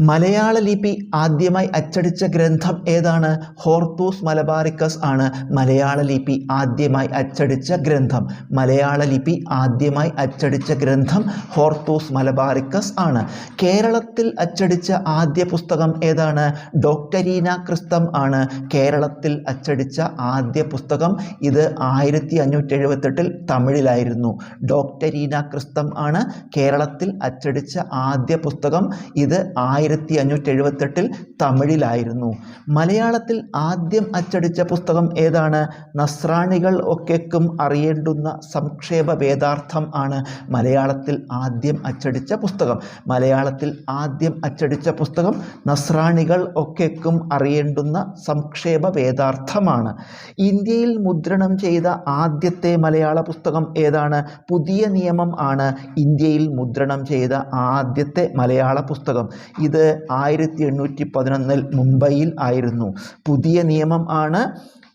മലയാള ലിപി ആദ്യമായി അച്ചടിച്ച ഗ്രന്ഥം ഏതാണ്? ഹോർത്തൂസ് മലബാറിക്കസ് ആണ് മലയാള ലിപി ആദ്യമായി അച്ചടിച്ച ഗ്രന്ഥം. മലയാള ലിപി ആദ്യമായി അച്ചടിച്ച ഗ്രന്ഥം ഹോർത്തൂസ് മലബാറിക്കസ് ആണ്. കേരളത്തിൽ അച്ചടിച്ച ആദ്യ പുസ്തകം ഏതാണ്? ഡോക്ടരീന ക്രിസ്തം ആണ്. കേരളത്തിൽ അച്ചടിച്ച ആദ്യ പുസ്തകം ഇത് ആയിരത്തി അഞ്ഞൂറ്റി എഴുപത്തെട്ടിൽ തമിഴിലായിരുന്നു. ഡോക്ടരീന ക്രിസ്തം ആണ്. കേരളത്തിൽ അച്ചടിച്ച ആദ്യ പുസ്തകം ഇത് ആയിരത്തി അഞ്ഞൂറ്റി എഴുപത്തെട്ടിൽ തമിഴിലായിരുന്നു. മലയാളത്തിൽ ആദ്യം അച്ചടിച്ച പുസ്തകം ഏതാണ്? നസ്രാണികൾ ഒക്കെക്കും അറിയേണ്ടുന്ന സംക്ഷേപ വേദാർത്ഥം ആണ് മലയാളത്തിൽ ആദ്യം അച്ചടിച്ച പുസ്തകം. മലയാളത്തിൽ ആദ്യം അച്ചടിച്ച പുസ്തകം നസ്രാണികൾ ഒക്കെക്കും അറിയേണ്ടുന്ന സംക്ഷേപ വേദാർത്ഥമാണ് ഇന്ത്യയിൽ മുദ്രണം ചെയ്ത ആദ്യത്തെ മലയാള പുസ്തകം ഏതാണ്? പുതിയ നിയമം ആണ്. ഇന്ത്യയിൽ മുദ്രണം ചെയ്ത ആദ്യത്തെ മലയാള പുസ്തകം. ഇത് ആയിരത്തി എണ്ണൂറ്റി പതിനൊന്നിൽ മുംബൈയിൽ ആയിരുന്നു. പുതിയ നിയമം ആണ്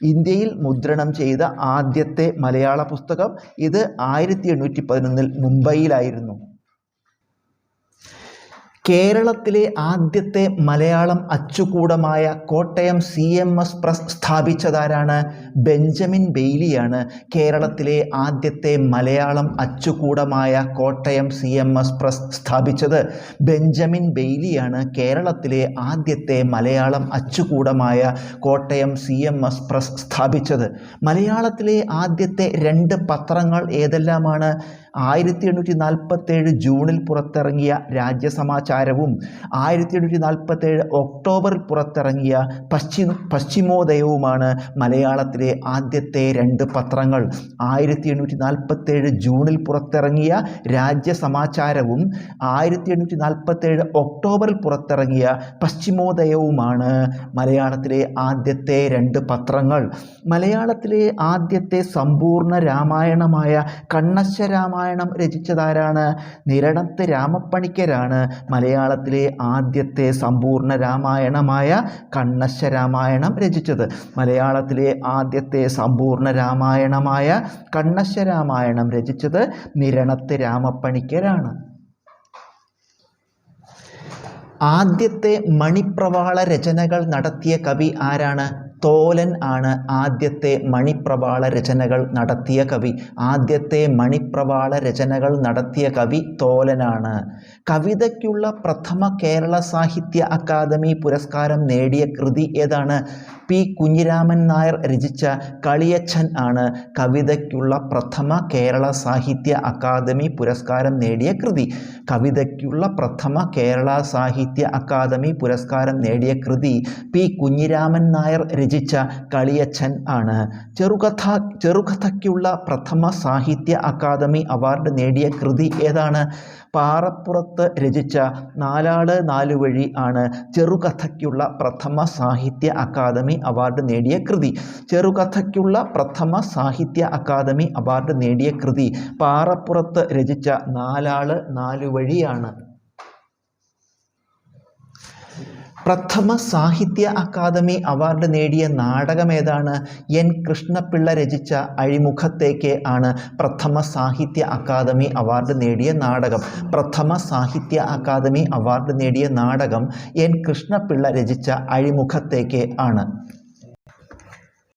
ഇന്ത്യയിൽ മുദ്രണം ചെയ്ത ആദ്യത്തെ മലയാള പുസ്തകം. ഇത് ആയിരത്തി എണ്ണൂറ്റി പതിനൊന്നിൽ മുംബൈയിലായിരുന്നു. കേരളത്തിലെ ആദ്യത്തെ Malayalam അച്ചുകൂടമായ Kottayam C M S press സ്ഥാപിച്ചതാരാണ്? Benjamin ബെയ്ലിയാണ്. കേരളത്തിലെ ആദ്യത്തെ Malayalam അച്ചുകൂടമായ Kottayam C M S press സ്ഥാപിച്ചത്. ബെഞ്ചമിൻ ബെയ്ലിയാണ് കേരളത്തിലെ ആദ്യത്തെ Malayalam അച്ചുകൂടമായ Kottayam C M S press സ്ഥാപിച്ചത്. മലയാളത്തിലെ ആദ്യത്തെ രണ്ട് പത്രങ്ങൾ ഏതെല്ലാമാണ്? ആയിരത്തി എണ്ണൂറ്റി നാൽപ്പത്തേഴ് ജൂണിൽ പുറത്തിറങ്ങിയ രാജ്യസമാചാരവും ആയിരത്തി എണ്ണൂറ്റി നാൽപ്പത്തേഴ് ഒക്ടോബറിൽ പുറത്തിറങ്ങിയ പശ്ചിമ പശ്ചിമോദയവുമാണ് മലയാളത്തിലെ ആദ്യത്തെ രണ്ട് പത്രങ്ങൾ. ആയിരത്തി എണ്ണൂറ്റി നാൽപ്പത്തേഴ് ജൂണിൽ പുറത്തിറങ്ങിയ രാജ്യസമാചാരവും ആയിരത്തി എണ്ണൂറ്റി നാൽപ്പത്തേഴ് ഒക്ടോബറിൽ പുറത്തിറങ്ങിയ പശ്ചിമോദയവുമാണ് മലയാളത്തിലെ ആദ്യത്തെ രണ്ട് പത്രങ്ങൾ. മലയാളത്തിലെ ആദ്യത്തെ സമ്പൂർണ രാമായണമായ കണ്ണശ്ശ രാമായണം രചിച്ചതാരാണ്? നിരണത്ത് രാമപ്പണിക്കരാണ്. മലയാളത്തിലെ ആദ്യത്തെ സമ്പൂർണ രാമായണമായ കണ്ണശ്ശ രാമായണം രചിച്ചത്. മലയാളത്തിലെ ആദ്യത്തെ സമ്പൂർണ രാമായണമായ കണ്ണശ്ശ രാമായണം രചിച്ചത് നിരണത്ത് രാമപ്പണിക്കരാണ്. ആദ്യത്തെ മണിപ്രവാള രചനകൾ നടത്തിയ കവി ആരാണ്? തോലൻ ആണ് ആദ്യത്തെ മണിപ്രവാള രചനകൾ നടത്തിയ കവി. ആദ്യത്തെ മണിപ്രവാള രചനകൾ നടത്തിയ കവി തോലനാണ്. കവിതയ്ക്കുള്ള പ്രഥമ കേരള സാഹിത്യ അക്കാദമി പുരസ്കാരം നേടിയ കൃതി ഏതാണ്? പി കുഞ്ഞിരാമൻ നായർ രചിച്ച കളിയച്ഛൻ ആണ് കവിതയ്ക്കുള്ള പ്രഥമ കേരള സാഹിത്യ അക്കാദമി പുരസ്കാരം നേടിയ കൃതി. കവിതയ്ക്കുള്ള പ്രഥമ കേരള സാഹിത്യ അക്കാദമി പുരസ്കാരം നേടിയ കൃതി പി കുഞ്ഞിരാമൻ നായർ രചിച്ച കളിയച്ഛൻ ആണ്. ചെറുകഥ ചെറുകഥയ്ക്കുള്ള പ്രഥമ സാഹിത്യ അക്കാദമി അവാർഡ് നേടിയ കൃതി ഏതാണ്? പാറപ്പുറത്ത് രചിച്ച നാലാൾ നാലുവഴി ആണ് ചെറുകഥയ്ക്കുള്ള പ്രഥമ സാഹിത്യ അക്കാദമി അവാർഡ് നേടിയ കൃതി. ചെറുകഥയ്ക്കുള്ള പ്രഥമ സാഹിത്യ അക്കാദമി അവാർഡ് നേടിയ കൃതി. പാറപ്പുറത്ത് രചിച്ച നാലാൾ നാലുവഴിയാണ്. പ്രഥമ സാഹിത്യ അക്കാദമി അവാർഡ് നേടിയ നാടകം ഏതാണ്? എൻ. കൃഷ്ണപിള്ള രചിച്ച അഴിമുഖത്തേക്ക് ആണ് പ്രഥമ സാഹിത്യ അക്കാദമി അവാർഡ് നേടിയ നാടകം. പ്രഥമ സാഹിത്യ അക്കാദമി അവാർഡ് നേടിയ നാടകം എൻ. കൃഷ്ണപിള്ള രചിച്ച അഴിമുഖത്തേക്ക് ആണ്.